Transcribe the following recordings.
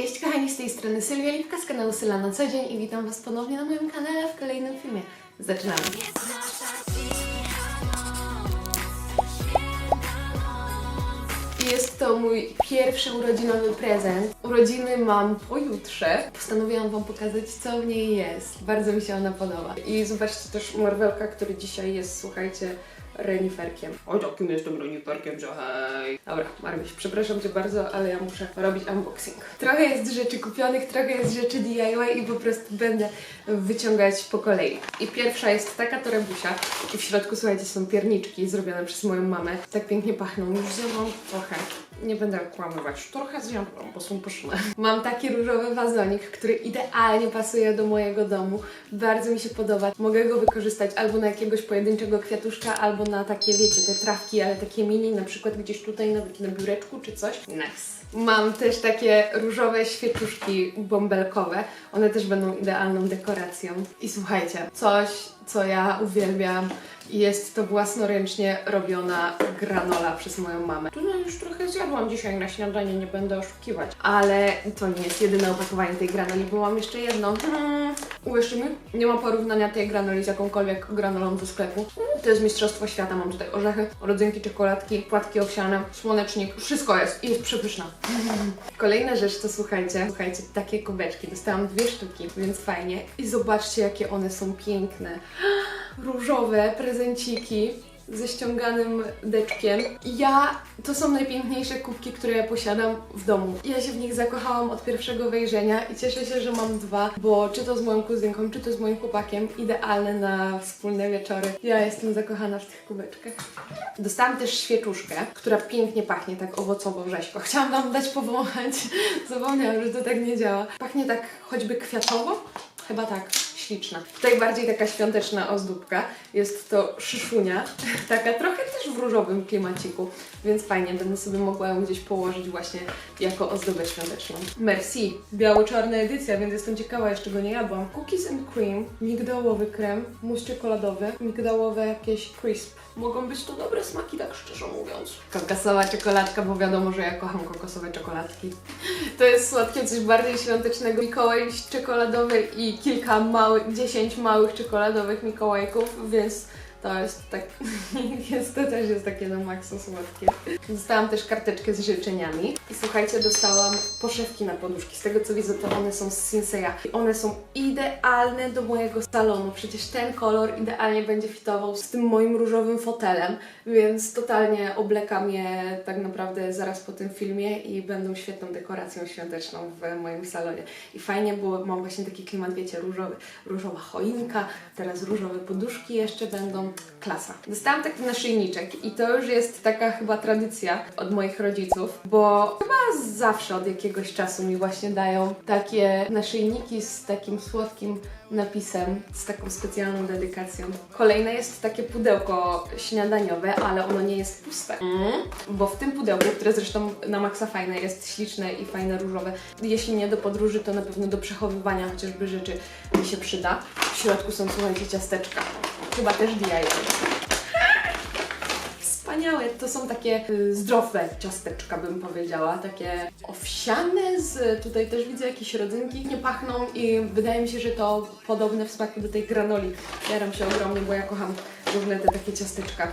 cześć kochani, z tej strony Sylwia Lipka z kanału Syla na co dzień i witam Was ponownie na moim kanale w kolejnym filmie. Zaczynamy. Jest to mój pierwszy urodzinowy prezent. Urodziny mam pojutrze. Postanowiłam Wam pokazać, co w niej jest. Bardzo mi się ona podoba. I zobaczcie też Marvelka, który dzisiaj jest, słuchajcie, reniferkiem. Oj, takim jestem reniferkiem, że hej. Dobra, Maryś, przepraszam Cię bardzo, ale ja muszę robić unboxing. Trochę jest rzeczy kupionych, trochę jest rzeczy DIY i po prostu będę wyciągać po kolei. I pierwsza jest taka torebusia i w środku, słuchajcie, są pierniczki zrobione przez moją mamę. Tak pięknie pachną. Już zjadłam trochę. Nie będę kłamywać. Trochę zjadłam, bo są pyszne. Mam taki różowy wazonik, który idealnie pasuje do mojego domu. Bardzo mi się podoba. Mogę go wykorzystać albo na jakiegoś pojedynczego kwiatuszka, albo na takie, wiecie, te trawki, ale takie mini, na przykład gdzieś tutaj nawet na biureczku czy coś. Nice. Mam też takie różowe świeczuszki bąbelkowe. One też będą idealną dekoracją. I słuchajcie, coś, co ja uwielbiam, jest to własnoręcznie robiona granola przez moją mamę. Tu już trochę zjadłam dzisiaj na śniadanie, nie będę oszukiwać. Ale to nie jest jedyne opakowanie tej granoli, bo mam jeszcze jedną. Hmm, uwierzcie mi, nie ma porównania tej granoli z jakąkolwiek granolą ze sklepu. To jest mistrzostwo świata. Mam tutaj orzechy, rodzynki, czekoladki, płatki owsiane, słonecznik. Wszystko jest i jest przepyszna. Kolejna rzecz to słuchajcie, słuchajcie, takie kubeczki. Dostałam dwie sztuki, więc fajnie. I zobaczcie, jakie one są piękne. Różowe prezenciki ze ściąganym deczkiem. Ja, to są najpiękniejsze kubki, które ja posiadam w domu. Ja się w nich zakochałam od pierwszego wejrzenia i cieszę się, że mam dwa, bo czy to z moją kuzynką, czy to z moim chłopakiem, idealne na wspólne wieczory. Ja jestem zakochana w tych kubeczkach. Dostałam też świeczuszkę, która pięknie pachnie, tak owocowo-rzeźko. Chciałam Wam dać powąchać, zapomniałam, że to tak nie działa. Pachnie tak choćby kwiatowo? Chyba tak śliczna. Tutaj bardziej taka świąteczna ozdóbka. Jest to szyszunia, taka trochę też w różowym klimaciku, więc fajnie, będę sobie mogła ją gdzieś położyć właśnie jako ozdobę świąteczną. Merci! Biało-czarna edycja, więc jestem ciekawa, jeszcze go nie jadłam. Cookies and cream, migdałowy krem, mus czekoladowy, migdałowe jakieś crisp. Mogą być to dobre smaki, tak szczerze mówiąc. Kokosowa czekoladka, bo wiadomo, że ja kocham kokosowe czekoladki. To jest słodkie, coś bardziej świątecznego. Mikołaj czekoladowy i kilka małych, 10 małych czekoladowych Mikołajków, więc to jest tak, jest, to też jest takie na maksa słodkie. Dostałam też karteczkę z życzeniami i słuchajcie, dostałam poszewki na poduszki. Z tego co widzę, to one są z Sinseya. I one są idealne do mojego salonu. Przecież ten kolor idealnie będzie fitował z tym moim różowym fotelem, więc totalnie oblekam je tak naprawdę zaraz po tym filmie i będą świetną dekoracją świąteczną w moim salonie. I fajnie, bo mam właśnie taki klimat, wiecie, różowy, różowa choinka, teraz różowe poduszki jeszcze będą. Klasa. Dostałam taki naszyjniczek i to już jest taka chyba tradycja od moich rodziców, bo chyba zawsze od jakiegoś czasu mi właśnie dają takie naszyjniki z takim słodkim napisem, z taką specjalną dedykacją. Kolejne jest takie pudełko śniadaniowe, ale ono nie jest puste, bo w tym pudełku, które zresztą na maksa fajne, jest śliczne i fajne różowe. Jeśli nie do podróży, to na pewno do przechowywania chociażby rzeczy mi się przyda. W środku są, słuchajcie, ciasteczka. Chyba też DIY. Wspaniałe, to są takie y, zdrowe ciasteczka, bym powiedziała, takie owsiane z, tutaj też widzę jakieś rodzynki, nie pachną i wydaje mi się, że to podobne w smaku do tej granoli. Jaram się ogromnie, bo ja kocham różne te takie ciasteczka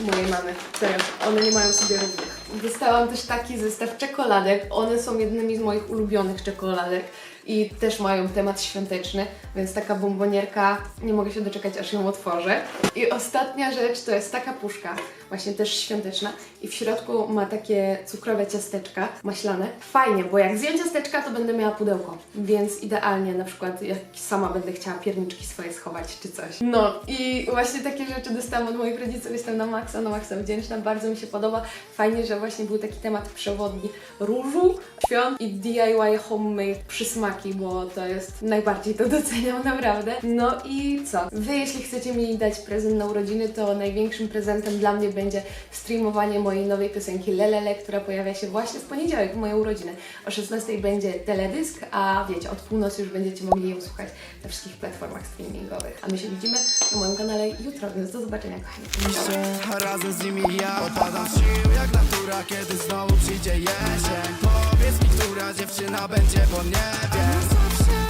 mojej mamy. Serio, one nie mają sobie równych. Dostałam też taki zestaw czekoladek, one są jednymi z moich ulubionych czekoladek i też mają temat świąteczny, więc taka bombonierka, nie mogę się doczekać aż ją otworzę. I ostatnia rzecz to jest taka puszka, właśnie też świąteczna i w środku ma takie cukrowe ciasteczka maślane. Fajnie, bo jak zjem ciasteczka, to będę miała pudełko, więc idealnie na przykład jak sama będę chciała pierniczki swoje schować czy coś. No i właśnie takie rzeczy dostałam od moich rodziców, jestem na maksa, na maksa wdzięczna, bardzo mi się podoba. Fajnie, że właśnie był taki temat przewodni różu, świąt i DIY homemade przysmaki. Chłopaki, bo to jest najbardziej to doceniam naprawdę. No i co? Wy jeśli chcecie mi dać prezent na urodziny, to największym prezentem dla mnie będzie streamowanie mojej nowej piosenki Lelele, która pojawia się właśnie w poniedziałek, w moje urodziny. O 16 będzie teledysk, a wiecie, od północy już będziecie mogli ją słuchać na wszystkich platformach streamingowych. A my się widzimy na moim kanale jutro, więc do zobaczenia kochani. Razem z nimi ja opadam sił jak kiedy znowu przyjdzie jesień. Powiedz mi, która dziewczyna będzie po niebie.